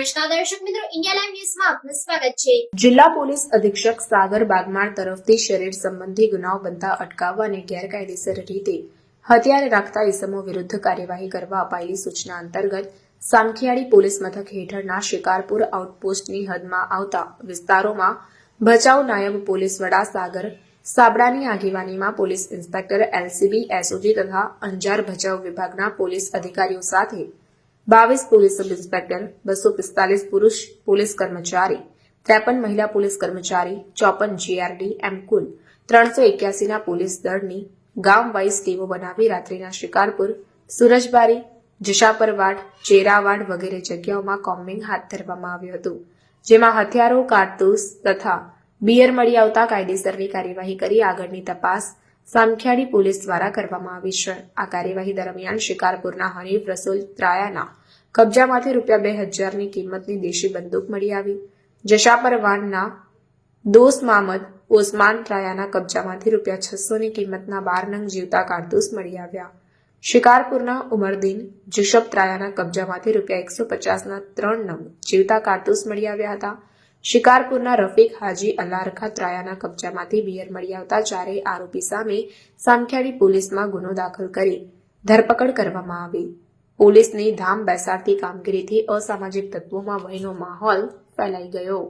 નમસ્કાર દર્શક મિત્રો ઇન્ડિયા લાઈવ ન્યૂઝમાં આપનું સ્વાગત છે જિલ્લા પોલીસ અધિક્ષક સાગર બાગમાર તરફથી શરીર સંબંધી ગુનાઓ બનતા અટકાવવા અને ગેરકાયદેસર રીતે હથિયાર રાખતા ઇસમો વિરુદ્ધ કાર્યવાહી કરવા અપાયેલી સૂચના અંતર્ગત સામખિયાળી પોલીસ મથક હેઠળના શિકારપુર આઉટપોસ્ટની હદમાં આવતા વિસ્તારોમાં ભચાઉ નાયબ પોલીસ વડા સાગર સાબડાની આગેવાનીમાં પોલીસ ઇન્સ્પેક્ટર એલસીબી, એસઓજી તથા અંજાર ભચાઉ વિભાગના પોલીસ અધિકારીઓ સાથે બાવીસ પોલીસ સબ ઇન્સ્પેક્ટર, બસો પિસ્તાલીસ પુરુષ, પોલીસ કર્મચારી, ત્રેપન મહિલા પોલીસ કર્મચારી, ચોપન જીઆરડી એમ કુલ ત્રણસો એક્યાસીના પોલીસ દળની ગામ વાઇઝ ટીમો બનાવી રાત્રિના શિકારપુર, સુરજબારી, જશાપરવાડ, ચેરાવાડ વગેરે જગ્યાઓમાં કોમ્બિંગ હાથ ધરવામાં આવ્યું હતું, જેમાં હથિયારો, કારતૂસ તથા બિયર મળી આવતા કાયદેસરની કાર્યવાહી કરી આગળની તપાસ સામખિયાળી પોલીસ દ્વારા કરવામાં આવી છે. આ કાર્યવાહી દરમિયાન શિકારપુરના હનીફ રસુલ ત્રાયાના કબજામાંથી રૂપિયા બે હજારની કિંમતની દેશી બંદૂક મળી આવી. જશાપરવાડના દોસ્ત મામદ ઓસમાન ત્રાયાના કબજામાંથી રૂપિયા છસોની કિંમતના બાર નંગ જીવતા કારતૂસ મળી આવ્યા. શિકારપુરના ઉમરદીન જુશબ ત્રાયાના કબજામાંથી રૂપિયા એકસો પચાસના ત્રણ નંગ જીવતા કારતૂસ મળી આવ્યા હતા. શિકારપુરના રફીક હાજી અલારખા ત્રાયાના કબજામાંથી બિયર મળી આવતા ચારેય આરોપી સામે સામખિયાળી પોલીસમાં ગુનો દાખલ કરી ધરપકડ કરવામાં આવી. પોલીસની ધામ બેસાડતી કામગીરીથી અસામાજિક તત્વોમાં ભયનો માહોલ ફેલાઈ ગયો.